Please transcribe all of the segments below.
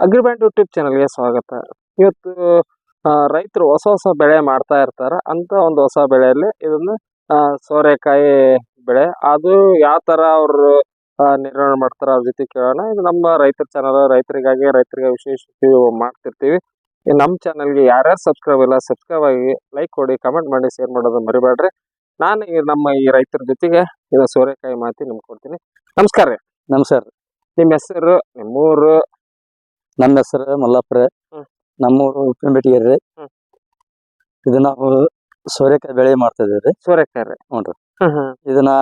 ಅಗ್ರಿಬ್ಯಾಂಡ್ YouTube ಚಾನಲ್ಗೆ ಸ್ವಾಗತ. ಇವತ್ತು ರೈತರು ಹೊಸ ಹೊಸ ಬೆಳೆ ಮಾಡ್ತಾ ಇರ್ತಾರೆ. ಅಂತ ಒಂದು ಹೊಸ ಬೆಳೆಯಲ್ಲಿ ಇದನ್ನು ಆ, ಸೋರೆಕಾಯಿ ಬೆಳೆ. ಅದು ಯಾವ ತರ ಅವರು ನಿರ್ವಹಣೆ ಮಾಡ್ತಾರ ಅವ್ರ ಜೊತೆ ಕೇಳೋಣ. ಇದು ನಮ್ಮ ರೈತರ ಚಾನಲ್. ರೈತರಿಗಾಗಿ ರೈತರಿಗೆ ವಿಶೇಷ ಮಾಡ್ತಿರ್ತೀವಿ. ನಮ್ಮ ಚಾನಲ್ಗೆ ಯಾರ್ಯಾರು ಸಬ್ಸ್ಕ್ರೈಬ್ ಇಲ್ಲ ಸಬ್ಸ್ಕ್ರೈಬ್ ಆಗಿ ಲೈಕ್ ಕೊಡಿ ಕಮೆಂಟ್ ಮಾಡಿ ಶೇರ್ ಮಾಡೋದು ಮರಿಬೇಡ್ರಿ ನಾನು ನಮ್ಮ ಈ ರೈತರ ಜೊತೆಗೆ ಇದು ಸೋರೆಕಾಯಿ ಮಾತಿ ನಿಮ್ಗೆ ಕೊಡ್ತೀನಿ. ನಮಸ್ಕಾರ ರೀ. ನಮಸ್ಕಾರ ನಿಮ್ಮ ಹೆಸರು ನಿಮ್ಮೂರು ನಮ್ಮ ಹೆಸರು ಮಲ್ಲಪ್ಪರ. ಹ್ಮ್. ನಮ್ಮೂರು ಉಪ್ಪಿನಬೇಟಿಗೆರೆ. ಹ್ಮ್. ಇದು ನಾವು ಸೋರೆಕಾಯಿ ಬೆಳೆ ಮಾಡ್ತಾ ಇದೀವಿ ಸೋರೆಕಾಯಿ. ರೀ. ಹ್ಞೂ ಇದನ್ನ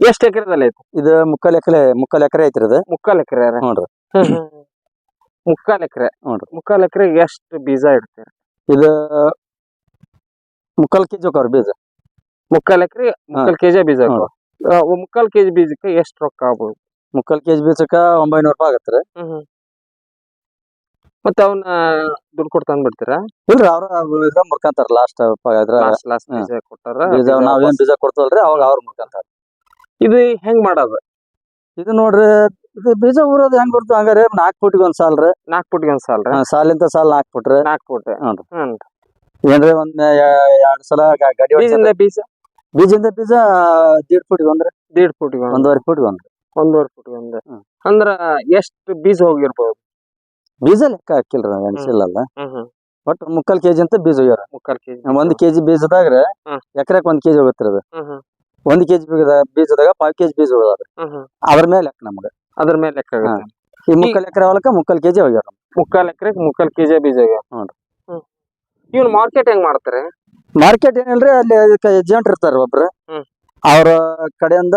ಎಷ್ಟ್ ಎಕರೆದಲ್ಲಿ ಐತಿ ಇದು ಮುಕ್ಕಾಲ್ ಎಕರೆ ಮುಕ್ಕಾಲ್ ಎಕರೆ ಐತ್ರಿ ಇದು. ಮುಕ್ಕಾಲ್ ಎಕರೆ ಹ್ಞೂನ್ರಿ ಮುಕ್ಕಾಲ್ ಎಕರೆ. ಹ್ಞೂನ್ರಿ. ಮುಕ್ಕಾಲ್ ಎಕರೆ ಎಷ್ಟು ಬೀಜ ಇಡ್ತೀರಿ? ಇದು ಮುಕ್ಕಾಲ್ ಕೆಜಿ ಹೋಗ್ರಿ ಬೀಜ. ಮುಕ್ಕಾಲ್ ಎಕರೆ ಮುಕ್ಕಾಲ್ ಕೆಜಿ ಬೀಜ ಮುಕ್ಕಾಲ್ ಕೆಜಿ ಬೀಜಕ್ಕೆ ಎಷ್ಟ್ ರೊಕ್ಕ ಆಗ್ಬೋದು? ಮುಕ್ಕಾಲ್ ಕೆಜಿ ಬೀಜಕ್ಕೆ ಒಂಬೈನೂರು ರೂಪಾಯಿ ಆಗತ್ರಿ ಮತ್ತೆ ಅವನ್ನ ದುಡ್ಡು ಕೊಟ್ಟು ತಂದ್ಬಿಡ್ತೀರಾ ಇಲ್ರಿ ಅವ್ರ ಇದ್ರ ಮುರ್ಕಂತಾರ ಲಾಸ್ಟ್ ಲಾಸ್ಟ್ ಲಾಸ್ಟ್ ಬೀಜ ಕೊಟ್ಟಾರ? ಬೀಜ ಬೀಜ ನಾವೇನ್ ಬೀಜ ಕೊಡ್ತವಲ್ರಿ ಅವಾಗ ಅವ್ರ ಮುರ್ಕಂತಾರ. ಇದು ಹೆಂಗ್ ಮಾಡೋದು? ಇದು ನೋಡ್ರಿ ಇದು ಬೀಜ ಊರೋದು ಹೆಂಗ್ ಕೊಡ್ತು ಹಂಗಾರೆ ನಾಕ್ ಫುಟ್ಗೆ ಒಂದ್ ಸಾಲ್ ರೀ ನಾಲ್ಕ್ ಫುಟ್ಗೆ ಒಂದ್ ಸಾಲ್ ಸಾಲಿಂದ ಸಾಲ್ ನಾಕ್ ಫುಟ್. ರೀ ನಾಲ್ಕ್ ಫುಟ್. ಏನ್ರಿ ಒಂದ್ ಎರಡ್ ಸಲ ಗಡಿ. ಬೀಜದಿಂದ ಬೀಜ? ಬೀಜದಿಂದ ಬೀಜ ದೀಡ್ ಫುಟ್ಗೆ ಒಂದ್ರಿ. ದೀಡ್ ಫುಟ್ಗೆ ಒಂದ್ ಒಂದೂವರೆ ಫುಟ್ಗೆ ಒಂದ್ ಒಂದೂವರೆ ಫುಟ್ಗೆ ಒಂದ್ ಅಂದ್ರ ಎಷ್ಟ್ ಬೀಜ ಹೋಗಿರ್ಬೋದು? ಬೀಜ ಲೆಕ್ಕ ಹಾಕಿಲ್ರಿ ನಾವ್ ಹ್ಮ್. ಒಟ್ ಮುಕ್ಕಾಲ್ ಕೆಜಿ ಅಂತ ಬೀಜ ಹೋಗ್ಯಾರ ಮುಕ್ಕಾಲ್ ಕೆಜಿ. ಒಂದ್ ಕೆಜಿ ಬೀಜದಾಗ ಹ್ಮ್. ಎಕರೆಕ್ ಒಂದ್ ಕೆಜಿ ಹೋಗುತ್ತೆ ಅದು. ಒಂದ್ ಕೆಜಿ ಬೀಜದ ಬೀಜದಾಗ ಪಾವ್ ಕೆಜಿ ಬೀಜ ಹೋಗ್ಯಾರ ಅದ್ರ ಮೇಲೆ ಲೆಕ್ಕ ನಮ್ಗೆ. ಅದ್ರ ಮೇಲೆ ಲೆಕ್ಕ ಆಗುತ್ತೆ. ಈ ಮುಕ್ಕಾಲ್ ಎಕರೆ ಹೊಲಕ್ಕ ಮುಕ್ಕಾಲ್ ಕೆಜಿ ಹೋಗ್ಯಾರ ಮುಕ್ಕಾಲ್ ಎಕರೆ ಮುಕ್ಕಾಲ್ ಕೆಜಿ ಬೀಜ ಹ್ಞೂನ್ರಿ. ಇವ್ನ ಮಾರ್ಕೆಟ್ ಹೆಂಗ್ ಮಾಡ್ತಾರೆ? ಮಾರ್ಕೆಟ್ ಏನಿಲ್ರಿ ಅಲ್ಲಿ ಅದಕ್ಕೆ ಏಜೆಂಟ್ ಇರ್ತಾರ ಒಬ್ರು. ಹ್ಮ್. ಅವ್ರ ಕಡೆಯಿಂದ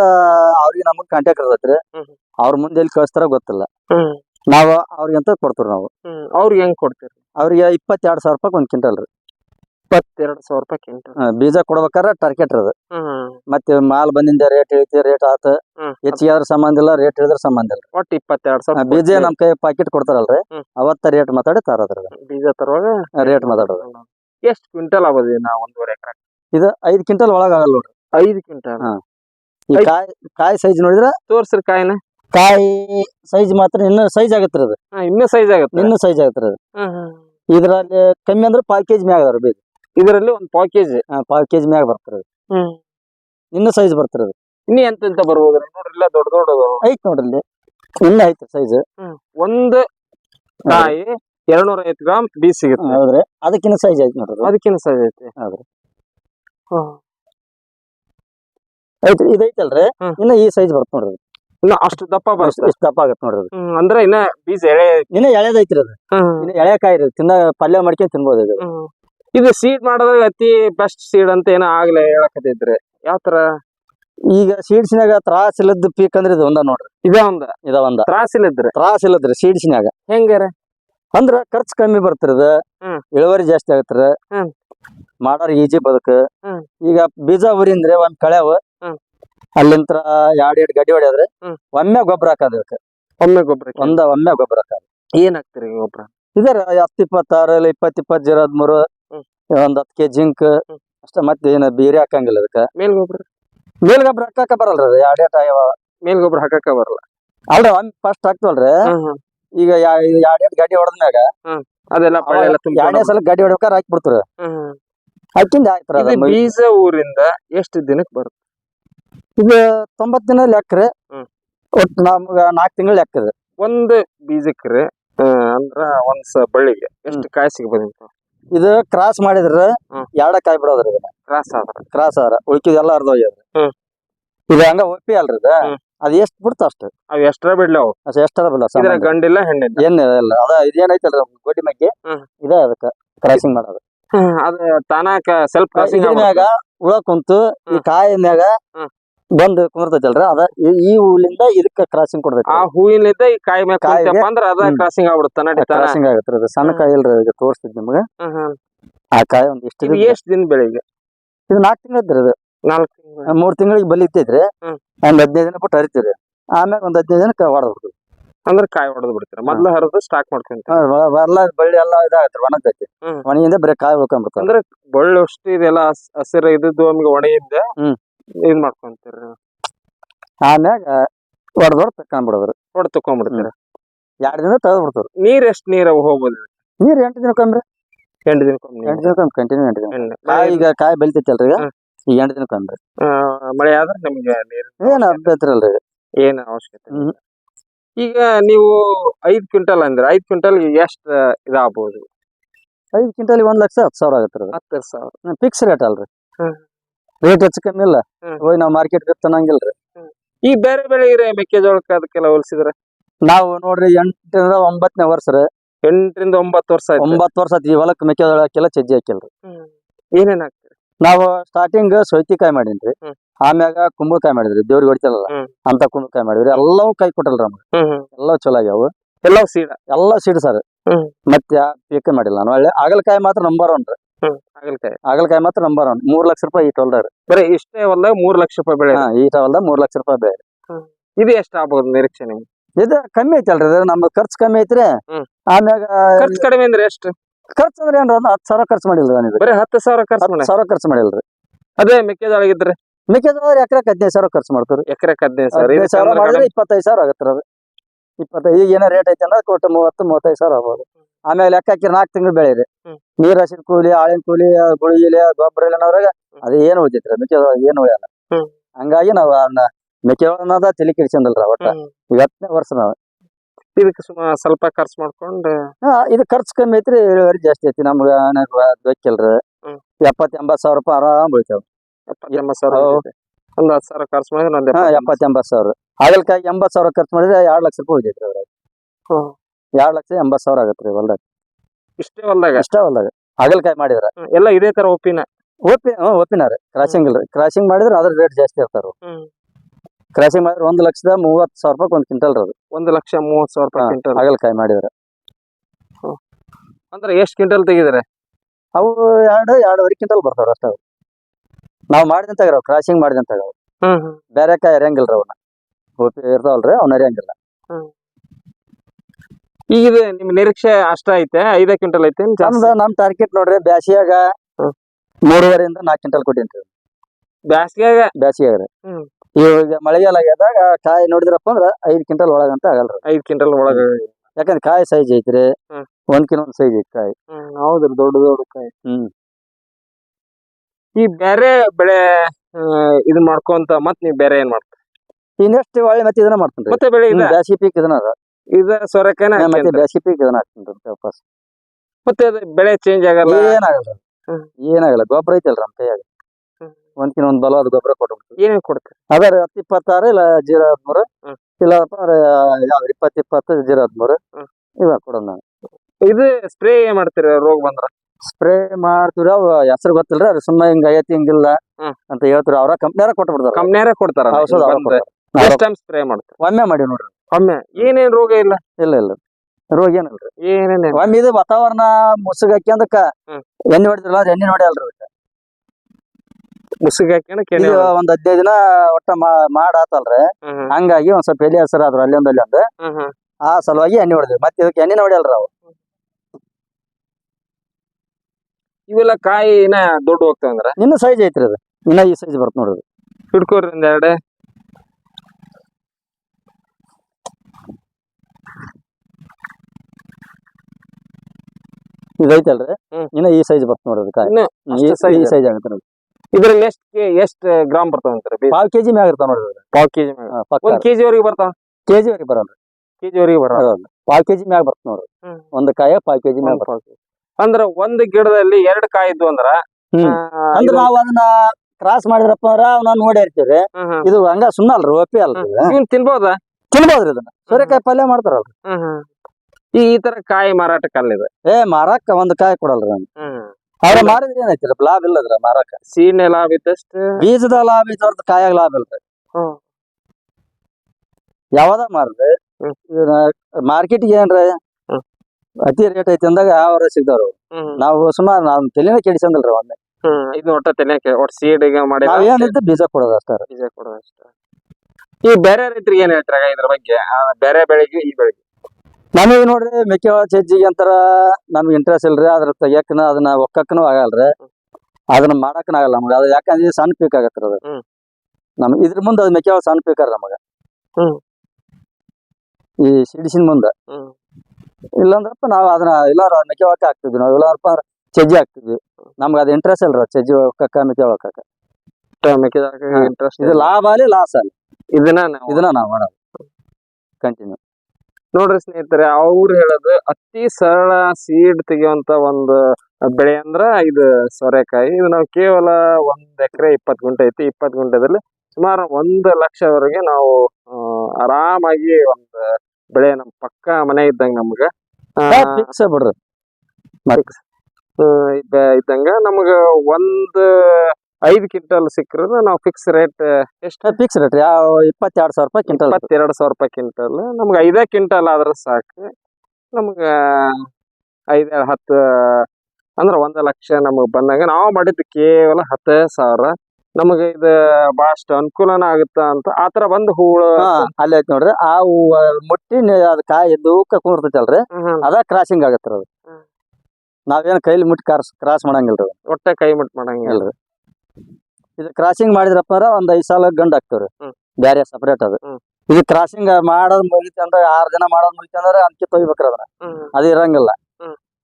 ಅವ್ರಿಗೆ ನಮಗ್ ಕಾಂಟ್ಯಾಕ್ಟ್ ಇರ್ತೈತ್ರಿ. ಹ್ಮ್. ಅವ್ರ ಮುಂದೆ ಎಲ್ಲಿ ಕಳಿಸ್ತಾರ ಗೊತ್ತಿಲ್ಲ. ನಾವ್ ಅವ್ರಿಗೆ ಅಂತ ಕೊಡ್ತೀವಿ ನಾವು? ಹ್ಮ್ ಅವ್ರಿಗೆ ಹೆಂಗ್ ಕೊಡ್ತೀರಿ? ಅವ್ರಿಗೆ ಇಪ್ಪತ್ತೆರಡು ಸಾವಿರ ರೂಪಾಯಿ ಒಂದ್ ಕ್ವಿಂಟಲ್ ರೀ. ಇಪ್ಪತ್ತೆರಡು ಸಾವಿರ ರೂಪಾಯಿ ಕ್ವಿಂಟಲ್. ಬೀಜ ಕೊಡ್ಬೇಕಾದ್ರೆ ಟಾರ್ಗೆಟ್ ಅದು. ಹ್ಮ್ ಮತ್ತೆ ಮಾಲ್ ಬಂದಿಂದ ರೇಟ್ ಇಳಿತಿ ರೇಟ್ ಆತ. ಹ್ಮ್. ಹೆಚ್ಚಿಗೆ ಆದ್ರ ಸಂಬಂಧ ಇಲ್ಲ ರೇಟ್ ಹೇಳಿದ್ರ ಸಂಬಂಧ ಇಲ್ಲ. ಒಟ್ಟು ಇಪ್ಪತ್ತೆರಡು ಸಾವಿರ ಬೀಜ ನಮ್ ಕೈ ಪಾಕೆಟ್ ಕೊಡ್ತಾರಲ್ರಿ. ಹ್ಮ್. ಅವತ್ತ ರೇಟ್ ಮಾತಾಡಿ ತರೋದ್ರ ಬೀಜ ತರುವಾಗ? ರೇಟ್ ಮಾತಾಡೋದು. ಎಷ್ಟ್ ಕ್ವಿಂಟಲ್ ಆಗೋದು ನಾ ಒಂದೂವರೆ ಎಕರೆ? ಇದು ಐದ್ ಕ್ವಿಂಟಲ್ ಒಳಗಾಗಲ್ಲ ನೋಡ್ರಿ. ಐದು ಕ್ವಿಂಟಲ್. ಈ ಐದ್- ಕಾಯಿ ಕಾಯಿ ಸೈಜ್ ನೋಡಿದ್ರೆ ತೋರ್ಸ್ರಿ ಕಾಯಿನ. ಕಾಯಿ ಸೈಜ್ ಮಾತ್ರ ಇನ್ನ ಸೈಜ್ ಆಗತ್ರಿ ಅದು. ಇನ್ನೂ ಸೈಜ್ ಆಗುತ್ತೆ. ಇನ್ನೂ ಸೈಜ್ ಆಗತ್ರಿ ಅದು. ಇದರಲ್ಲಿ ಕಮ್ಮಿ ಅಂದ್ರೆ ಪಾವ್ ಕೆಜಿ ಮ್ಯಾಗ ಅದಾರ ಬೀಜ ಇದರಲ್ಲಿ ಒಂದು ಪಾವ್ ಕೆಜಿ. ಪಾವ್ ಕೆಜಿ ಮ್ಯಾಗ ಬರ್ತಾರ ಹ್ಮ್. ಇನ್ನೂ ಸೈಜ್ ಬರ್ತಾರ ಅದು. ಇನ್ನೂ ಎಂತ ಎಂತ ಬರ್ಬೋದು ನೋಡ್ರಿ ಇಲ್ಲ ದೊಡ್ಡ ದೊಡ್ಡ ಐತ್ ನೋಡ್ರಿ ಇಲ್ಲಿ. ಇನ್ನೂ ಐತೆ ಸೈಜ್ ಒಂದು ಕಾಯಿ ಎರಡ್ನೂರ ಐವತ್ತು ಗ್ರಾಮ್ ಬೀಜ ಸಿಗುತ್ತೆ. ಹೌದ್ರಿ. ಅದಕ್ಕಿನ್ನ ಸೈಜ್ ಐತಿ ನೋಡ್ರಿ ಅದು. ಅದಕ್ಕಿಂತ ಸೈಜ್ ಐತಿ. ಹೌದ್ರಿ. ಐತ್ರಿ ಐತಿ ಇದು ಐತಲ್ರಿ ಇನ್ನ ಈ ಸೈಜ್ ಬರ್ತ ನೋಡ್ರಿ. ಇನ್ನು ಅಷ್ಟು ದಪ್ಪ ಬರುತ್ತೆ. ಇಷ್ಟ್ ದಪ್ಪ ಆಗತ್ತೆ ನೋಡ್ರಿ ಅದು. ಹ್ಮ್ ಅಂದ್ರೆ ಇನ್ನ ಬೀಜ ಎಳೆ ಇನ್ನ ಎಳೆದೈತ್ರಿ ಅದು. ಹ್ಮ್. ಇನ್ನ ಎಳೆ ಕಾಯಿ ರೀ ತಿನ್ನ ಪಲ್ಯ ಮಾಡ್ಕೊಂಡ್ ತಿನ್ಬೋದು ಇದು. ಹ್ಮ್. ಇದು ಸೀಡ್ ಮಾಡೋದ್ರಾಗ ಅತಿ ಬೆಸ್ಟ್ ಸೀಡ್ ಅಂತ ಏನೋ ಆಗ್ಲೇ ಹೇಳಕತ್ತಿದ್ರಿ. ಯಾವ ತರ? ಈಗ ಸೀಡ್ಸ್ನಾಗ ತ್ರಾಸ್ ಇಲ್ಲದ ಪೀಕ್ ಅಂದ್ರೆ ಇದು ಒಂದ ನೋಡ್ರಿ. ಇದೇ ಒಂದ? ಇದ ಒಂದ. ತ್ರಾಸಿಲಿದ್ರೆ ತ್ರಾಸ್ ಇಲ್ಲದ್ರಿ ಸೀಡ್ಸ್ನಾಗ ಹೆಂಗಾರ ಅಂದ್ರ ಖರ್ಚು ಕಮ್ಮಿ ಬರ್ತಿರದ ಹ್ಮ್. ಇಳುವರಿ ಜಾಸ್ತಿ ಆಗತ್ರ. ಮಾಡೋರ್ ಮಾಡಾರ ಈಜಿ ಬದುಕು. ಹ್ಮ್. ಈಗ ಬೀಜ ಉರಿಂದ್ರೆ ಒಂದ್ ಕಳ್ಯಾವ. ಹ್ಮ್. ಅಲ್ಲಿಂತ್ರ ಎರಡ್ ಎರಡ್ ಗಡಿ ಹೊಡ್ಯಾದ್ರೆ. ಒಮ್ಮೆ ಗೊಬ್ಬರ ಹಾಕೋದಕ್ಕೆ ಇದಕ್ಕ. ಒಮ್ಮೆ ಗೊಬ್ಬರ ಒಂದ ಒಮ್ಮೆ ಗೊಬ್ಬರ ಹಾಕೋದು. ಏನ್ ಹಾಕ್ತಿರಿ ಗೊಬ್ಬರ? ಇದರ ಹತ್ತು ಇಪ್ಪತ್ತಾರು ಇಲ್ಲ ಇಪ್ಪತ್ ಇಪ್ಪತ್ ಜೀರೋ ಹದ್ಮೂರು ಒಂದ್ ಹತ್ತು ಕೆ ಜಿಂಕ್ ಅಷ್ಟ ಮತ್ತೆ ಏನ ಬೇರೆ ಹಾಕಂಗಿಲ್ಲ ಅದಕ್ಕ ಮೇಲ್ ಗೊಬ್ಬರ? ಮೇಲ್ ಗೊಬ್ಬರ ಹಾಕಾಕ ಬರಲ್ರಿ ಅದು ಎರಡ್ ಎರಡ್ ಆಗ್ಯಾವ ಮೇಲ್ ಗೊಬ್ಬರ ಹಾಕಕ ಬರಲ್ಲ. ಅಲ್ರಿ ಒಂದ್ ಫಸ್ಟ್ ಹಾಕ್ತವಲ್ರಿ. ಈಗ ಎರಡ್ ಎರಡ್ ಗಾಡಿ ಹೊಡೆದ್ಮ್ಯಾಗ ಅದೆಲ್ಲ ಎರಡನೇ ಸಲ ಗಾಡಿ ಹೊಡ್ಬೇಕಾರ ಹಾಕಿ ಬಿಡ್ತಾರ ಹಾಕಿಂದ ಆಯ್ತಾರ ಬೀಜ ಊರಿಂದ ಎಷ್ಟು ದಿನಕ್ಕೆ ಬರುತ್ತೆ? ಇದು ತೊಂಬತ್ ದಿನ ಲೆಕ್ಕ್ರಿ. ಹ್ಮ್. ಒಟ್ ನಮ್ಗ ನಾಲ್ಕ್ ತಿಂಗಳ ಲೆಕ್ಕದ ಒಂದ್ ಬೀಜಕ್ರಿ ಆ, ಅಂದ್ರ ಒಂದ್ ಸ ಬಳ್ಳಿಗೆ ಎಷ್ಟು ಕಾಯಿ ಸಿಗ್ಬೋದು ಇದು ಕ್ರಾಸ್ ಮಾಡಿದ್ರ ಹ್ಮ್. ಎರಡ ಕಾಯಿ ಬಿಡೋದ್ರಿ ಇದನ್ನ? ಕ್ರಾಸ್ ಆದ್ರ. ಕ್ರಾಸ್ ಆದ್ರ. ಉಳ್ಕಿದೆಲ್ಲ ಅರ್ಧ ಹೋಗ್ಯದ ಹ್ಮ್. ಇದು ಹಂಗ ಒಪ್ಪಿ ಅಲ್ರಿ ಇದು? ಹ್ಮ್. ಅದ್ ಎಷ್ಟ್ ಬಿಡ್ತ ಅಷ್ಟು? ಅವ್ ಎಷ್ಟರ ಬಿಡ್ಲಿ ಅವು? ಅಷ್ಟು ಎಷ್ಟರ ಬಿಲ್ಲ ಇದ್ರ ಗಂಡಿಲ್ಲ ಹೆಣ್ಣಿಲ್ಲ? ಏನ್ ಇಲ್ಲ ಅದ ಇದೇನೈತಲ್ರಿ ಗೋಡಿ ಮಗ್ಗೆ ಹ್ಮ್. ಇದ ಅದಕ್ಕ ಕ್ರಾಸಿಂಗ್ ಮಾಡೋದು. ಅದ ತಾನಾಕ ಸೆಲ್ಫ್ ಕ್ರಾಸಿಂಗ್ ಇದ್ರ ಮ್ಯಾಗ ಹುಳ ಕುಂತು ಈ ಹ್ಮ್. ಕಾಯಿ ಮ್ಯಾಗ ಹ್ಮ್. ಬಂದ್ ಕುಂದಿರ್ತೈತಲ್ರಿ? ಅದ ಈ- ಈ ಇದಕ್ಕ ಕ್ರಾಸಿಂಗ್ ಕೊಡ್ತೈತಿ ಆ ಹೂವಿನಿಂದ ಈ ಕಾಯಿ ಮೇಲೆ ಕಾಯಿಗೆ- ಅಂದ್ರೆ ಅಂದ್ರ ಅದ ಹ್ಮ್. ಕ್ರಾಸಿಂಗ್ ಆಗ್ಬಿಡುತ್ತ ನಡೀತಾನ ಕ್ರಾಸಿಂಗ್ ಆಗತ್ರಿ ಅದು. ಸಣ್ಣ. ಕಾಯಿ ಇಲ್ರಿ ಈಗ ತೋರಿಸ್ತಿದ್ ನಿಮ್ಗೆ. ಆ ಕಾಯಿ ಒಂದ್ ಇಷ್ಟ ಇದು ಎಷ್ಟ್ ದಿನ ಬೆಳಿಗ್ಗೆ? ಇದು ನಾಲ್ಕು ತಿಂಗಳ ಇದ್ರಿ ಇದು ನಾಲ್ಕು ತಿಂಗಳು ಮೂರ್ ತಿಂಗಳಿಗೆ ಬಲಿತೈತ್ರಿ ಹ್ಮ್. ಒಂದ್ ಹದಿನೈದು ದಿನ ಬಿಟ್ಟು ಹರಿತೀರಿ ಆಮ್ಯಾಗ ಒಂದ್ ಹದಿನೈದು ದಿನಕ್ಕೆ ಹೊಡೆದ್ಬಿಡ್ತೀವಿ ಅಂದ್ರ ಕಾಯಿ ಹೊಡೆದ್ ಬಿಡ್ತೀರ? ಮೊದ್ಲ ಹರಿದು ಸ್ಟಾಕ್ ಮಾಡ್ಕೊಂತ ಬಳ್ಳಿ ಎಲ್ಲ ಇದಾಗತ್ತೆ ಒಣಗ್ತೈತಿ. ಹ್ಮ್. ಒಣಗಿಂದ ಬರೀ ಕಾಯಿ ಉಳ್ಕೊಂಡ್ಬಿಡ್ತಾವ. ಅಂದ್ರೆ ಬಳ್ಳಿ ಅಷ್ಟು ಇದೆಲ್ಲ ಹಸಿರ ಇದ್ದು ಇದ್ದದ್ದು ಒಣಗಿಂದ ಹ್ಮ್. ಇದ್ ಮಾಡ್ಕೊಂತೀರಿ? ಆಮ್ಯಾಗ ಹೊಡೆದ್ ಹೊಡೆದ್ ತಕೊಂಡ್ಬಿಡೋದ್ರಿ ಹೊಡ್ ತಕೊಂಡ್ಬಿಡ್ತೀರ ಎರಡ್ ದಿನ ತೆಗೆದು ಬಿಡ್ತಾರ ನೀರ್ ಎಷ್ಟ್ ನೀರ್ ಹೋಗ್ಬೋದು? ನೀರ್ ಎಂಟು ದಿನಕ್ಕೊಮ್ರಿ ಎಂಟು ದಿನಕ್ಕೊಮ್ಮೆ. ಎಂಟು ದಿನಕ್ಕೊಮ್ಮೆ ಕಂಟಿನ್ಯೂ ಎಂಟು ದಿನ. ಕಾಯಿ ಈಗ ಕಾಯಿ ಬೆಳಿತೈತಲ್ರಿ ಈಗ? ಹ್ಮ್. ಎಂಟು ದಿನಕ್ಕೊಮ್ರಿ ಆ, ಮಳೆ ಆದ್ರೆ ನಿಮ್ಗೆ ನೀರು ಏನ್ ಅಭ್ಯಂತರ ಏನ್ ಅವಶ್ಯಕತೆ ಇಲ್ಲ. ಹ್ಮ್. ಈಗ ನೀವು ಐದ್ ಕ್ವಿಂಟಲ್ ಅಂದ್ರೆ ಐದ್ ಕ್ವಿಂಟಲ್ ಎಷ್ಟ್ ಇದಾಗಬಹುದು ಐದು ಕ್ವಿಂಟಲ್ ಒಂದ್ ಲಕ್ಷ ಹತ್ತು ಸಾವಿರ ಆಗತ್ತೆ ಹತ್ತು ಸಾವಿರ. ಫಿಕ್ಸ್ ರೇಟ್ ಅಲ್ರಿ. ಹ್ಮ್. ರೇಟ್ ಹೆಚ್ಚು ಕಮ್ಮಿ ಇಲ್ಲ. ಹ್ಮ್. ಹೋಗಿ ನಾವ್ ಮಾರ್ಕೆಟ್ ತನಂಗಿಲ್ರಿ ಈ ಬೇರೆ ಬೇರೆ ಇರೋ ಮೆಕ್ಕೆಜೋಳಕ್ಕೆ ಅದಕ್ಕೆಲ್ಲ ಹೋಲಿಸಿದ್ರೆ? ನಾವು ನೋಡ್ರಿ ಎಂಟರಿಂದ ಒಂಬತ್ತನೇ ವರ್ಷ ರೀ. ಎಂಟರಿಂದ ಒಂಬತ್ತು ವರ್ಷ ಆಯ್ತು. ಒಂಬತ್ತು ವರ್ಷ ಆತ್ ಈ ಹೊಲಕ್ ಮೆಕ್ಕೆಜೋಳ ಹಾಕಿಲ್ಲ ಚಜ್ಜಿ ಹಾಕಿಲ್ರಿ. ಏನೇನ್ ಹಾಕ್ತೀರಿ? ನಾವು ಸ್ಟಾರ್ಟಿಂಗ್ ಸೌತಿಕಾಯಿ ಮಾಡೀನ್ರಿ. ಹ್ಮ್. ಆಮ್ಯಾಗ ಕುಂಬಳಕಾಯಿ ಮಾಡಿದ್ರಿ. ದೇವ್ರಿಗೆ ಹೊಡಿತಲ್ಲ ಹ್ಮ್. ಅಂತ ಕುಂಬಳಕಾಯಿ ಮಾಡಿದ್ರಿ. ಎಲ್ಲವೂ ಕೈ ಕೊಟ್ಟಲ್ರಿ ನಮ್ಗೆ. ಎಲ್ಲವೂ ಚಲೋ ಆಗ್ಯಾವ. ಎಲ್ಲ ಸೀಡ ಎಲ್ಲ ಸೀಡ್ ಸರ್. ಹ್ಮ್. ಮತ್ತೆ ಪೀಕೆ ಮಾಡಿಲ್ಲ. ನಾನು ಒಳ್ಳೆ ಆಗಲಕಾಯಿ ಮಾತ್ರ ನಂಬರ್ ಒನ್ ರೀ. ಹಾಗಲ್ಕಾಯಿ. ಹಾಗಲಕಾಯಿ ಮಾತ್ರ ನಂಬರ್ ಒನ್ ಮೂರ್ ಲಕ್ಷ ರೂಪಾಯಿ ಈ ಟೋಲ್ದಾರ್ ಬರೀ ಇಷ್ಟೇ ಹೊಲ್ದಾಗ ಮೂರ್ ಲಕ್ಷ ರೂಪಾಯಿ ಬೆಳೆ. ಈ ಟವಲ್ದ ಮೂರ್ ಲಕ್ಷ ರೂಪಾಯಿ ಬೆಳೆ. ಇದು ಎಷ್ಟು ಆಗ್ಬೋದು ನಿರೀಕ್ಷೆ ನಿಮ್ಗೆ? ಇದು ಕಮ್ಮಿ ಐತಲ್ರಿ ಇದು ನಮ್ಮ ಖರ್ಚು ಕಮ್ಮಿ ಐತ್ರಿ. ಆಮ್ಯಾಗ ಖರ್ಚು ಕಡಿಮೆ ಅಂದ್ರೆ ಎಷ್ಟು? ಖರ್ಚು ಅಂದ್ರೆ ಏನ್ರ ಒಂದ್ ಹತ್ತು ಸಾವಿರ ಖರ್ಚು ಮಾಡಿಲ್ರಿ ನಾನು ಬರೀ ಹತ್ತು ಸಾವಿರ ಖರ್ಚು ಹತ್ತು ಮಾಡಿ. ಸಾವಿರ ಖರ್ಚು ಮಾಡಿಲ್ರಿ. ಅದೇ ಮೆಕ್ಕೆಜೋಳ ಇದ್ರೆ ಮೆಕ್ಕೆಜೋಳ ಎಕರೆಕ್ ಹದಿನೈದು ಸಾವಿರ ಖರ್ಚು ಮಾಡ್ತಾರೆ ಎಕರೆಕ್ ಹದಿನೈದು ಸಾವಿರ. ಇಪ್ಪತ್ತೈದು ಸಾವಿರ ಆಗತ್ತೆ ಅದು. ಇಪ್ಪತ್ತೈದು ಈಗ ಏನೋ ರೇಟ್ ಐತೆ ಅಂದ್ರೆ ಕೊಟ್ಟು ಮೂವತ್ತು ಮೂವತ್ತೈದು ಸಾವಿರ ಆಗ್ಬೋದು. ಆಮೇಲೆ ಲೆಕ್ಕ ಹಾಕಿ ನಾಲ್ಕು ತಿಂಗಳು ಬೆಳೆ ರೀ ಹ್ಮ್. ನೀರ್ ಹಸಿದ ಕೂಲಿ ಆಳಿನ ಕೂಲಿ ಗುಳಿಗಿಲಿ ಗೊಬ್ಬರ ಇಲ್ಲ ಅನ್ನೋರಾಗ ಅದು ಏನು ಉಳಿತೈತ್ರಿ ಮೆಕ್ಕೆಜೋಳ ಏನು ಉಳಿಯಲ್ಲ. ಹಂಗಾಗಿ ನಾವು ಅದನ್ನ ಮೆಕ್ಕೆಜೋಳ ಅನ್ನೋದ ತಲೆ ಕೆಡಿಸಂದಿಲ್ರಿ ಒಟ್ಟ. ಇವತ್ತನೇ ವರ್ಷ ನಾವು. ಇದಕ್ಕೆ ಸುಮಾರು ಸ್ವಲ್ಪ ಖರ್ಚು ಮಾಡ್ಕೊಂಡು. ಹಾ, ಇದು ಖರ್ಚು ಕಮ್ಮಿ ಐತ್ರಿ ಇಳುವರಿ ಜಾಸ್ತಿ ಐತಿ ನಮ್ಗ ದೊಕ್ಕಿಲ್ರಿ. ಎಪ್ಪತ್ ಎಂಬತ್ ಸಾವಿರ ರೂಪಾಯಿ ಆರಾಮ್ ಬೀಳ್ತಾವ ಎಂಬತ್ತು. ಒಂದ್ ಹತ್ತು ಸಾವಿರ ಖರ್ಚು ಮಾಡಿದ್ರೆ ಒಂದ್ ಹಾ ಎಪ್ಪತ್ತು ಎಪ್ಪತ್ ಎಂಬತ್ ಸಾವಿರ. ಹಾಗಲ್ಕಾಯಿ ಎಂಬತ್ ಸಾವಿರ ಖರ್ಚು ಮಾಡಿದ್ರೆ ಎರಡ್ ಲಕ್ಷ ರೂಪಾಯಿ ಉಳಿತೈತ್ರಿ ಅವ್ರ ಹ್ಮ್. ಎರಡ್ ಲಕ್ಷ ಎಂಬತ್ ಸಾವಿರ ಆಗತ್ರಿ ಹೊಲ್ದಾಗ. ಇಷ್ಟೇ ಹೊಲ್ದಾಗ? ಇಷ್ಟೇ ಹೊಲ್ದಾಗ. ಹಾಗಲ್ಕಾಯಿ ಮಾಡಿದ್ರ? ಹ್ಮ್. ಎಲ್ಲ ಇದೇ ತರ ಒಪ್ಪಿನ ಓಪಿ ಹ್ಮ್ ರೀ. ಕ್ರಾಸಿಂಗ್ ಇಲ್ರಿ. ಕ್ರಾಸಿಂಗ್ ಮಾಡಿದ್ರೆ ಅದ್ರ ರೇಟ್ ಜಾಸ್ತಿ ಇರ್ತಾರ ಕ್ರಾಸಿಂಗ್ ಮಾಡಿದ್ರೆ ಒಂದ್ ಲಕ್ಷದ ಮೂವತ್ ಸಾವಿರ ರೂಪಾಯಿ ಒಂದ್ ಕ್ವಿಂಟಲ್ ರೀ ಅದು. ಒಂದು ಲಕ್ಷ ಮೂವತ್ತು ಸಾವಿರ ರೂಪಾಯಿ ಕ್ವಿಂಟಲ್. ಹಾಗಲ್ಕಾಯಿ ಮಾಡಿದ್ರ. ಅಂದ್ರೆ ಎಷ್ಟ್ ಕ್ವಿಂಟಲ್ ತೆಗಿದ್ರೆ? ಅವು ಎರಡು ಎರಡೂವರೆ ಕ್ವಿಂಟಲ್ ಬರ್ತಾರ ಅಷ್ಟೇ ಅವು. ನಾವ್ ಮಾಡಿದಂತ ಕ್ರಾಸಿಂಗ್ ಮಾಡಿದಂತ ಬೇರೆ ಕಾಯಿ ಹರಿಯಂಗಿಲ್ರಿ ಅವನ್ನ ಇರ್ತಾವಲ್ರಿ ಅವ್ನ ಅರಿಯಂಗಿಲ್ಲ. ಈಗ ಇದು ನಿಮ್ ನಿರೀಕ್ಷೆ ಅಷ್ಟ ಐತೆ ಐದ ಕ್ವಿಂಟಲ್ ಐತೆ ನಮ್ದು ನಮ್ ಟಾರ್ಗೆಟ್ ನೋಡ್ರಿ ಬ್ಯಾಸಿಯಾಗ ಮೂರುವರಿಂದ ಮೂರುವರೆಯಿಂದ ನಾಲ್ಕು ಕ್ವಿಂಟಲ್ ಕೊಟ್ಟಿನ್ರಿ. ಬ್ಯಾಸಿಗೆ ರೀ. ಹ್ಮ್. ಈಗ ಮಳೆಗಾಲ ಆಗಿದಾಗ ಕಾಯಿ ನೋಡಿದ್ರಪ್ಪ ಅಂದ್ರ ಐದ್ ಕ್ವಿಂಟಲ್ ಒಳಗಂತ ಆಗಲ್ರಿ. ಐದ್ ಕ್ವಿಂಟಲ್ ಒಳಗ ಯಾಕಂದ್ರೆ ಕಾಯಿ ಸೈಜ್ ಐತ್ರಿ. ಒಂದ್ ಕಿಲೋ ಸೈಜ್ ಐತಿ ಕಾಯಿ. ಹೌದ್ರಿ ದೊಡ್ಡ ದೊಡ್ಡ ಕಾಯಿ. ಹ್ಮ್. ಈ ಬೇರೆ ಬೆಳೆ ಇದನ್ನ ಇದನ್ ಮಾಡ್ಕೊಂತ ಮತ್ ನೀವ್ ಬೇರೆ ಏನ್ ಮಾಡ್ತೀರಿ ಈ ನೆಕ್ಸ್ಟ್ ಒಳ್ಳೆ ಮತ್ತೆ ಇದನ್ನ ಮಾಡ್ತೀನಿ ಮತ್ತೆ ಬೆಳೆ ಇದೆ? ಬ್ಯಾಸಿ ಪೀಕ್ ಇದನ್ನ ಅದ. ಇದ ಸೊರಕಾಯಿನ ಮತ್ತೆ. ಬ್ಯಾಸಿ ಪೀಕ್ ಇದನ್ನ ಹಾಕ್ತೀನಿ ವಾಪಸ್. ಮತ್ತೆ ಅದು ಬೆಳೆ ಚೇಂಜ್ ಆಗಲ್ಲ? ಏನಾಗಲ್ಲ. ಏನಾಗಲ್ಲ ಗೊಬ್ಬರ ಐತಲ್ರಿ ನಮ್ ಕೈಯಾಗ. ಒಂದ್ಕಿನ ಒಂದ್ ಬಲವಾದ ಗೊಬ್ಬರ ಕೊಟ್ಬಿಡ್ತೀವಿ. ಏನೇನ್ ಕೊಡ್ತೀವಿ ಅದಾರ ಹತ್ತು ಇಪ್ಪತ್ತಾರು ಇಲ್ಲ ಜೀರೋ ಹದಿಮೂರು. ಇಲ್ಲ ಯಾವ್ದು ಇಪ್ಪತ್ತು ಇಪ್ಪತ್ತು ಜೀರೋ ಹದಿಮೂರು. ಇವಾಗ ಕೊಡೋದು ನಾವು ಇದು ಸ್ಪ್ರೇ ಏನ್ ಮಾಡ್ತೀರಿ ರೋಗ ಬಂದ್ರ? ಸ್ಪ್ರೇ ಮಾಡ್ತೀವ್ರಿ ಅವ್ ಹೆಸರು ಗೊತ್ತಿಲ್ರಿ ಅದು ಸುಮ್ಮನೆ ಹಿಂಗ ಐತಿ ಹಿಂಗಿಲ್ಲ ಹ್ಮ್. ಅಂತ ಹೇಳ್ತಾರೆ ಅವ್ರ ಕಂಪ್ನಿಯಾರ ಕೊಟ್ಟು ಬಿಡ್ತಾರ ಕಂಪ್ನಿಯಾರ ಕೊಡ್ತಾರ ಔಷಧ ಅವ್ರ ಕೊಡ್ತಾರ. ಎಷ್ಟ್ ಟೈಮ್ ಸ್ಪ್ರೇ ಮಾಡ್ತಾರೆ ಒಮ್ಮೆ ಮಾಡಿ ನೋಡ್ರಿ. ಒಮ್ಮೆ. ಏನೇನ್ ರೋಗ ಇಲ್ಲ? ಇಲ್ಲ ಇಲ್ಲ. ರೋಗ ಏನಿಲ್ರಿ ಏನೇನ್ ಒಮ್ಮೆ ಇದು ವಾತಾವರಣ ಮುಸುಗ್ ಅಂದಕ್ಕ ಹ್ಮ್. ಎಣ್ಣೆ ಹೊಡಿದ್ರಲ್ಲ ಅದ್ ಎಣ್ಣೆ ಹೊಡಿಯಲ್ರಿ ಅದಕ್ಕ. ಮುಸುಗ್ ಇದು ಒಂದ್ ಹದಿನೈದು ದಿನ ಒಟ್ಟ ಮಾ- ಮಾಡ್ ಹ್ಮ್ ಹ್ಮ್. ಹಂಗಾಗಿ ಒಂದ್ ಸ್ವಲ್ಪ ಎಲೆ ಹೆಸರು ಆದ್ರ ಅಲ್ಲಿ ಒಂದ್ ಅಲ್ಲಿ ಒಂದ್. ಹ್ಮ್ ಹ್ಮ್. ಆ ಸಲುವಾಗಿ ಎಣ್ಣೆ ಹೊಡೆದ್ವಿ. ಮತ್ತೆ ಇದಕ್ಕೆ ಎಣ್ಣೆ ಹೊಡಿಯಲ್ರಿ ಅವು. ಇವೆಲ್ಲ ಕಾಯಿ ಇನ್ನ ದೊಡ್ಡ ಹೋಗ್ತಾವ ಅಂದ್ರ? ನಿನ್ನ ಸೈಜ್ ಐತ್ರಿ ಅದು. ಇನ್ನ ಈ ಸೈಜ್ ಬರ್ತ ನೋಡ್ರಿ ಹಿಡ್ಕೋರಿ ಒಂದ್ ಎರಡೆ? ಇದೈತಲ್ರಿ. ಇನ್ನ ಈ ಸೈಜ್ ಬರ್ತ ನೋಡ್ರಿ ಕಾಯಿ. ಈ- ಸೈಜ್ ಆಗತ್ತೆ ನೋಡಿ ಇದ್ರಲ್ಲಿ ಎಷ್ಟ್ ಕೆ- ಎಷ್ಟ್ ಗ್ರಾಮ್ ಬರ್ತಾವ ಅಂತಾರೆ ಪಾವ್ ಕೆಜಿ ಮ್ಯಾಗ ಇರ್ತಾವ ನೋಡ್ರಿ ಪಾವ್ ಕೆಜಿ ಒಂದ್ ಕೆಜಿ ವರೆಗೆ ಬರ್ತಾವ? ಕೆಜಿ ವರೆಗೆ ಬರಲ್ಲ ಕೆಜಿ ವರೆಗೆ ಬರಲ್ಲ ಪಾವ್ ಕೆಜಿ ಮ್ಯಾಗ ಬರ್ತ ನೋಡ್ರಿ. ಒಂದು ಕಾಯ ಪಾವ್ ಕೆಜಿ ಮ್ಯಾಗ ಬರ್ತ ಅಂದ್ರ ಒಂದ್ ಗಿಡದಲ್ಲಿ ಎರಡ್ ಕಾಯಿ ಇದ್ವು ಅಂದ್ರ ಹ್ಮ್. ಅಂದ್ರ ನಾವ್ ಅದನ್ನ ಕ್ರಾಸ್ ಮಾಡಿದ್ರಪ್ಪ ಅಂದ್ರ ಅವನ್ನ ನೋಡಿ ಇರ್ತೀವಿ. ಇದು ಹಂಗ ಸುಮ್ಮನೆ ಅಲ್ರಿ ಒಪ್ಪಿ ಅಲ್ರಿ ತಿನ್ಬಹುದ ತಿನ್ಬಹುದ್ರಿ ತಿನ್ಬೋದ್ರಿ ಇದನ್ನ. ಸೂರ್ಯಕಾಯಿ ಪಲ್ಯ ಮಾಡ್ತಾರಲ್ರಿ. ಈ ಈ ತರ ಕಾಯಿ ಮಾರಾಟಕ್ಕೆ ಇದೆ. ಏ ಮಾರಾಕ ಒಂದ್ ಕಾಯಿ ಕೊಡಲ್ರಿ ನಮ್ಗೆ ಅವ್ರ ಮಾರಿದ್ರೆ ಏನೈತಿರಿ ಲಾಭ ಇಲ್ಲದ್ರ ಮಾರಾಕ. ಸೀನೆ ಲಾಭ ಇದ್ದಷ್ಟು ಬೀಜದ ಲಾಭ ಐತವ್ರದ್ದು ಕಾಯಾಗ ಲಾಭ ಇಲ್ರಿ. ಯಾವಾಗ ಯಾವದ ಮಾರ್ರಿ. ಮಾರ್ಕೆಟ್ ಮಾರ್ಕೆಟ್ಗೆ ಏನ್ರಿ. ಅತಿ ರೇಟ್ ಐತಿ ಅಂದಾಗ ಅವ್ರ ಸಿಗ್ತಾವ್ರು ಹ್ಮ್. ನಾವು ಸುಮಾರು ನಾವ್ ತಲೆನೇ ಕೆಡಿಸಂದಿಲ್ರಿ ಒಮ್ಮೆ. ಇದು ಒಟ್ಟ ತಲೆಯಾಕೆ ಒಟ್ಟ ಸೀಡ್ ಈಗ ಮಾಡಿ ನಾವ್ ಏನಿದ್ದು ಬೀಜ ಕೊಡೋದು ಅಷ್ಟೇ ಬೀಜ ಕೊಡೋದು ಕೊಡೋದಷ್ಟ ಈ ಬೇರೆ ರೈತರಿಗೆ ಏನ್ ಹೇಳ್ತಾರ ಇದ್ರ ಬಗ್ಗೆ? ಆ, ಬೇರೆ ಬೆಳೆಗೆ ಈ ಬೆಳೆಗೆ. ನಮಗೆ ನೋಡ್ರಿ ಮೆಕ್ಕೆಜೋಳ ಚಜ್ಜಿಗೆ ಅಂತಾರ ನಮ್ಗೆ ಇಂಟ್ರೆಸ್ಟ್ ಇಲ್ರಿ. ಅದ್ರ ತೆಗಿಯಕ್ಕನ ಅದನ್ನ ಒಕ್ಕಕ್ಕನು ಆಗಲ್ರಿ. ಅದನ್ನ ಮಾಡಕ್ಕನ ಆಗಲ್ಲ ನಮ್ಗೆ. ಅದು ಯಾಕಂದ್ರೆ ಇದು ಸಣ್ಣ ಪೀಕ್ ಆಗತ್ರಿ ಅದು. ಹ್ಮ್. ನಮ್ ಇದ್ರ ಮುಂದೆ ಅದು ಮೆಕ್ಕೆಜೋಳ ಸಣ್ಣ ಪೀಕ್ ನಮಗ. ಹ್ಮ್. ಈ ಸಿಡಿಸಿನ ಮುಂದೆ. ಹ್ಮ್. ಇಲ್ಲಾಂದ್ರಪ್ಪ ನಾವು ಅದನ್ನ ಇಲ್ಲಾರ ಮೆಕ್ಕೆವಾಕ ಹಾಕ್ತಿದ್ವಿ ನಾವು ಇಲ್ಲಾರಪ್ಪ ಚಜ್ಜಿ ಹಾಕ್ತಿದ್ವಿ. ನಮ್ಗೆ ಅದು ಇಂಟ್ರೆಸ್ಟ್ ಅಲ್ರ ಚಜ್ಜಿ ಮೆಕ್ಕೆಜೋಳಕ್ಕೆ ಹಾ. ಇಂಟ್ರೆಸ್ಟ್ ಇದು ಲಾಭ ಅಲ್ಲಿ ಲಾಸ್ ಅಲ್ಲಿ. ಇದನ್ನ ನಾವು ಇದನ್ನ ನಾವು ಮಾಡೋದು. ಕಂಟಿನ್ಯೂ ನೋಡ್ರಿ ಸ್ನೇಹಿತರೆ ಅವ್ರು ಹೇಳೋದು ಅತಿ ಸರಳ ಸೀಡ್ ತೆಗೆಯುವಂತ ಒಂದು ಬೆಳೆ ಅಂದ್ರ ಇದು ಸೋರೆಕಾಯಿ. ಇದು ನಾವು ಕೇವಲ ಒಂದ್ ಎಕರೆ ಇಪ್ಪತ್ತು ಗುಂಟೆ ಐತಿ. ಇಪ್ಪತ್ತು ಗುಂಟೆದಲ್ಲಿ ಸುಮಾರು ಒಂದು ಲಕ್ಷವರೆಗೆ ನಾವು ಆ, ಆರಾಮಾಗಿ ಒಂದು ಬೆಳೆ ನಮ್ ಪಕ್ಕ ಮನೆ ಇದ್ದಂಗ ನಮ್ಗ ಫಿಕ್ಸ್ ಬಿಡ್ರಿ. ಫಿಕ್ಸ್ ಇದ್ದ- ಇದ್ದಂಗ ನಮಗ ಒಂದ್ ಐದ್ ಕ್ವಿಂಟಲ್ ಸಿಕ್ಕ್ರೆ ನಾವು ಫಿಕ್ಸ್ ರೇಟ್ ಎಷ್ಟು ಫಿಕ್ಸ್ ರೇಟ್ ಯಾವ ಇಪ್ಪತ್ತೆರಡು ಸಾವಿರ ರೂಪಾಯಿ ಕ್ವಿಂಟಲ್ ಇಪ್ಪತ್ತೆರಡು ಸಾವಿರ ರೂಪಾಯಿ ಕ್ವಿಂಟಲ್ ನಮ್ಗೆ ಐದೇ ಕ್ವಿಂಟಲ್ ಆದ್ರೆ ಸಾಕು. ನಮ್ಗೆ ಐದ್ ಹತ್ತು ಅಂದ್ರೆ ಒಂದ್ ಲಕ್ಷ ನಮಗೆ ಬಂದಾಗ ನಾವು ಮಾಡಿದ್ದು ಕೇವಲ ಹತ್ತೇ ಸಾವಿರ. ನಮಗೆ ಇದು ಬಹಳಷ್ಟು ಅನುಕೂಲನ ಆಗುತ್ತ ಅಂತ ಆತರ ಬಂದ್ ಹೂಳು ಅಲ್ಲಿ ಐತಿ ನೋಡ್ರಿ. ಆ ಹೂವ ಮುಟ್ಟಿ ಅದ್ ಕಾಯಿ ದೂಕ ಕುಂದಿರ್ತೈತಲ್ರಿ. ಅದ ಕ್ರಾಸಿಂಗ್ ಆಗತ್ರಿ ಅದು. ನಾವೇನ ಕೈಲಿ ಮುಟ್ಟಿ ಕ್ರಾಸ್ ಕ್ರಾಸ್ ಮಾಡಂಗಿಲ್ರಿ. ಒಟ್ಟೆ ಕೈ ಮುಟ್ ಮಾಡಂಗಿಲ್ಲ. ಇದು ಕ್ರಾಸಿಂಗ್ ಮಾಡಿದ್ರಪ್ಪ ಅಂದ್ರ ಒಂದ್ ಐದ್ ಸಾಲ ಗಂಡ್ ಆಗ್ತವ್ರಿ. ಬ್ಯಾರೆ ಸಪರೇಟ್ ಅದು. ಇದು ಕ್ರಾಸಿಂಗ್ ಮಾಡೋದ್ ಮುಗಿತಿ ಅಂದ್ರೆ ಆರ್ ಜನ ಮಾಡೋದ್ ಮುಗಿತಿ ಅಂದ್ರೆ ಅಂಕಿ ತೊಯ್ಬೇಕ್ರಿ ಅದನ್ನ. ಅದು ಇರಂಗಿಲ್ಲ.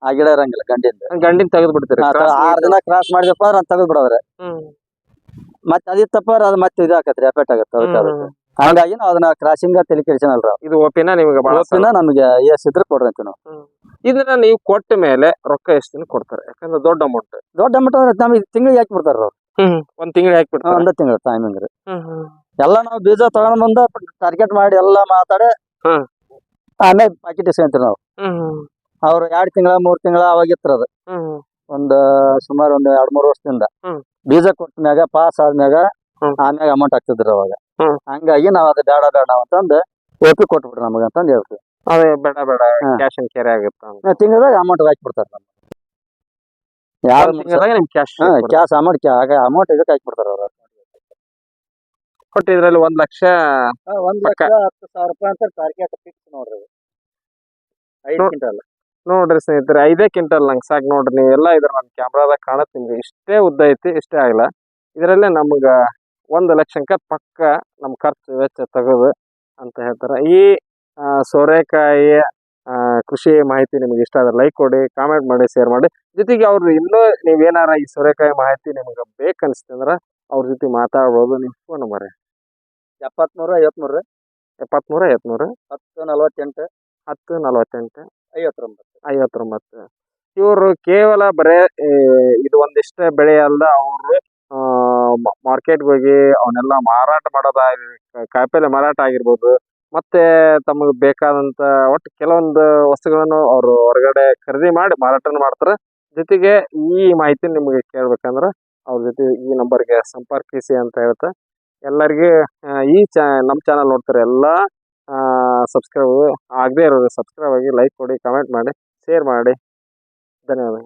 ಆ ಗಿಡ ಇರಂಗಿಲ್ಲ ಗಂಡಿಂದ. ಗಂಡಿನ ತೆಗೆದ್ ಬಿಡ್ತೀರಿ ಆರ್ ಜನ ಕ್ರಾಸ್ ಮಾಡಿದಪ್ಪ ಅಂದ್ರೆ ತೆಗೆದ್ ಬಿಡೋದ್ರಿ. ಮತ್ತೆ ಅದು ಮತ್ತೆ ಇದು ಆಕತ್ರಿ ಎಫೆಕ್ಟ್ ಆಗತ್ತೆ ಅದಕ್ಕೆ. ಹಂಗಾಗಿ ನಾವು ಅದನ್ನ ಕ್ರಾಸಿಂಗ್ ತಲೆ ಕೆಡಿಸನಲ್ರಿ ಇದು ಓಪಿನ ನಿಮಗೆ ಬಹಳ ಓಪಿನ ನಮಗೆ ಎಸ್ ಇದ್ರೆ ಕೊಡ್ರಿ ಅಂತೀವಿ ನಾವು. ಇದನ್ನ ನೀವು ಕೊಟ್ಟ ಮೇಲೆ ರೊಕ್ಕ ಎಷ್ಟು ದಿನ ಕೊಡ್ತಾರೆ? ಯಾಕಂದ್ರೆ ದೊಡ್ಡ ಅಮೌಂಟ್ ದೊಡ್ಡ ಅಮೌಂಟ್ ಅಂದ್ರೆ ನಮಗೆ ತಿಂಗಳಿಗೆ ಹಾಕಿ ಬಿಡ್ತಾರ ಅವ್ರು? ಒಂದ್ ತಿಂಗಳಿಗೆ ಹಾಕ್ಬಿಡ್ತಾರೆ ಒಂದ ತಿಂಗಳ ಟೈಮಿಂಗ್ ರೀ. ಎಲ್ಲ ನಾವು ಬೀಜ ತಗೊಂಡ್ ಬಂದ ಟಾರ್ಗೆಟ್ ಮಾಡಿ ಎಲ್ಲ ಮಾತಾಡಿ ಹ್ಮ್. ಆಮೇಲೆ ಪ್ಯಾಕೆಟ್ ಇಸ್ಕೊಂತೀವಿ ನಾವು. ಅವ್ರು ಎರಡ್ ತಿಂಗಳ ಮೂರ್ ತಿಂಗಳ ಅವಾಗ ಇತ್ರ ಅದು. ಒಂದ್ ಸುಮಾರು ಒಂದ್ ಎರಡ್ ಮೂರ್ ವರ್ಷದಿಂದ ಹ್ಮ್. ಬೀಜ ಕೊಟ್ಟ ಮ್ಯಾಗ ಪಾಸ್ ಆದ್ಮ್ಯಾಗ ಹ್ಮ್. ಆಮ್ಯಾಗ ಅಮೌಂಟ್ ಹಾಕ್ತಿದ್ರು ಅವಾಗ ಹ್ಮ್. ಹಂಗಾಗಿ ನಾವ್ ಅದು ಬೇಡ ಬೇಡ ಅಂತಂದ್ ಓಪಿ ಕೊಟ್ಬಿಡ್ರಿ ನಮಗ ಅಂತಂದ್ ಹೇಳ್ತೀವಿ ಅದೇ ಬೇಡ ಬೇಡ ಹಾ. ಕ್ಯಾಶ್ ಅಂಡ್ ಕ್ಯಾರಿ ಆಗುತ್ತೆ ಅಂತ ತಿಂಗಳದಾಗ ಅಮೌಂಟ್ ಹಾಕ್ಬಿಡ್ತಾರ ನಮ್ಗೆ ಯಾರು ಒಂದ್ ತಿಂಗಳದಾಗ ನಿಮ್ ಕ್ಯಾಶ್ ಕ್ಯಾಶ್ ಅಮೌಂಟ್ ಅಮೌಂಟ್ ಇದಕ್ಕೆ ಹಾಕ್ಬಿಡ್ತಾರ ಬಿಡ್ತಾರ ಕೊಟ್ಟು ಇದ್ರಲ್ಲಿ ಒಂದ್ ಲಕ್ಷ ಒಂದ್ ಪಕ್ಕ. ಲಕ್ಷ ಹತ್ತು ಸಾವಿರ ರೂಪಾಯಿ ಅಂತ ಟಾರ್ಗೆಟ್ ಫಿಕ್ಸ್ ನೋಡ್ರಿ ಐದು ಕ್ವಿಂಟಲ್ ನೋಡ್ರಿ ಸ್ನೇಹಿತರೆ ಐದೇ ಕ್ವಿಂಟಲ್ ನಂಗೆ ಸಾಕು ನೋಡ್ರಿ. ಎಲ್ಲ ಇದ್ರ ನನ್ನ ಕ್ಯಾಮ್ರಾದಾಗ ಕಾಣುತ್ತೆ ನಿಮ್ಗೆ ಇಷ್ಟೇ ಉದ್ದ ಐತಿ ಇಷ್ಟೇ ಆಗಿಲ್ಲ. ಇದರಲ್ಲೇ ನಮ್ಗೆ ಒಂದು ಲಕ್ಷಕ್ಕ ಪಕ್ಕ ನಮ್ಮ ಖರ್ಚು ವೆಚ್ಚ ತೆಗೆದು ಅಂತ ಹೇಳ್ತಾರೆ. ಈ ಸೋರೆಕಾಯಿಯ ಸೋರೆಕಾಯಿ ಕೃಷಿ ಮಾಹಿತಿ ನಿಮ್ಗೆ ಇಷ್ಟ ಆದ್ರೆ ಲೈಕ್ ಕೊಡಿ ಕಾಮೆಂಟ್ ಮಾಡಿ ಶೇರ್ ಮಾಡಿ. ಜೊತೆಗೆ ಅವ್ರು ಇನ್ನೂ ನೀವೇನಾರ ಈ ಸೋರೆಕಾಯಿ ಮಾಹಿತಿ ನಿಮ್ಗೆ ಬೇಕನ್ಸ್ತಂದ್ರ ಅವ್ರ ಜೊತೆ ಮಾತಾಡ್ಬೋದು. ನಿಮ್ಮ ಫೋನ್ ನಂಬರ್ ಎಪ್ಪತ್ತ್ಮೂರು ಐವತ್ತ್ಮೂರು ಎಪ್ಪತ್ತ್ಮೂರು ಐವತ್ತ್ಮೂರು ಹತ್ತು ನಲ್ವತ್ತೆಂಟು. ಹತ್ತು ನಲವತ್ತೆಂಟು. ಐವತ್ತೊಂಬತ್ತು. ಐವತ್ತೊಂಬತ್ತು. ಇವರು ಕೇವಲ ಬರೇ ಇದು ಒಂದಿಷ್ಟೇ ಬೆಳೆ ಅಲ್ಲ ಅವರು ಮಾರ್ಕೆಟ್ಗೆ ಹೋಗಿ ಅವನ್ನೆಲ್ಲ ಮಾರಾಟ ಮಾಡೋದಾಗಿ ಕಾಯಿಪಲ್ಲೆ ಮಾರಾಟ ಆಗಿರ್ಬೋದು. ಮತ್ತೆ ತಮಗೆ ಬೇಕಾದಂತ ಒಟ್ಟು ಕೆಲವೊಂದು ವಸ್ತುಗಳನ್ನು ಅವರು ಹೊರಗಡೆ ಖರೀದಿ ಮಾಡಿ ಮಾರಾಟ ಮಾಡ್ತಾರೆ. ಜೊತೆಗೆ ಈ ಮಾಹಿತಿ ನಿಮಗೆ ಕೇಳ್ಬೇಕಂದ್ರೆ ಅವ್ರ ಜೊತೆ ಈ ನಂಬರ್ಗೆ ಸಂಪರ್ಕಿಸಿ ಅಂತ ಹೇಳ್ತಾ, ಎಲ್ಲರಿಗೆ ಈ ಚಾ ನಮ್ಮ ಚಾನಲ್ ನೋಡ್ತಾರೆ ಎಲ್ಲ ಸಬ್ಸ್ಕ್ರೈಬ್ ಆಗದೇ ಇರೋರು ಸಬ್ಸ್ಕ್ರೈಬ್ ಆಗಿ ಲೈಕ್ ಕೊಡಿ ಕಮೆಂಟ್ ಮಾಡಿ ಶೇರ್ ಮಾಡಿ. ಧನ್ಯವಾದ